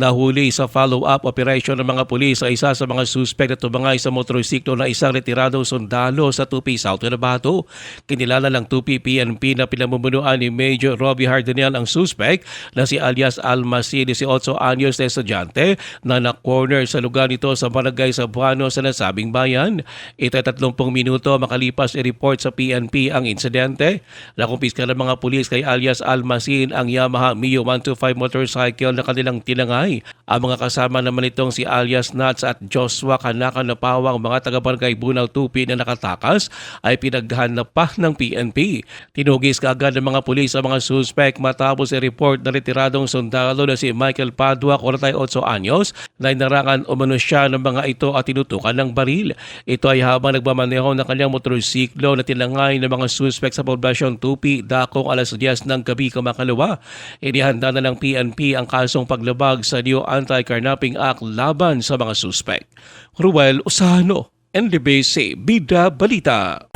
Nahuli sa follow-up operation ng mga pulis sa isa sa mga suspect na tumangay sa motorsiklo na isang retiradong sundalo sa Tupi, South Cotabato. Kinilala ng Tupi PNP na pinamumunuan ni Major Robbie Hardenial ang suspect na si alias Almasi, 18 anyos na estudyante na na-corner sa lugar nito sa barangay sa Buano sa nasabing bayan. Ito ay 30 minuto makalipas i-report sa PNP ang insidente. Nakumpiska ng mga pulis kay alias Almasin ang Yamaha Mio 125 motorcycle na kanilang tinangay. Ang mga kasama naman itong si alias Nats at Joshua Kanaka na pawang mga taga-barangay Bunaw Tupi na nakatakas ay pinaghanap pa ng PNP. Tinugis kaagad ng mga pulis ang mga suspect matapos i-report na retiradong sundalo na si Michael Padua, 48 anyos, na inarangan umano siya ng mga ito at tinutukan ng baril. Ito ay habang nagmamaneho ng kanyang motorsiklo na tinangay ng mga suspect sa poblasyon Tupi, Dakong alas 10 ng gabi kamakalawa. Inihanda na ng PNP ang kasong paglabag sa New Anti-Carnapping Act laban sa mga suspect. Ruel Usano, NDBC, Bida Balita.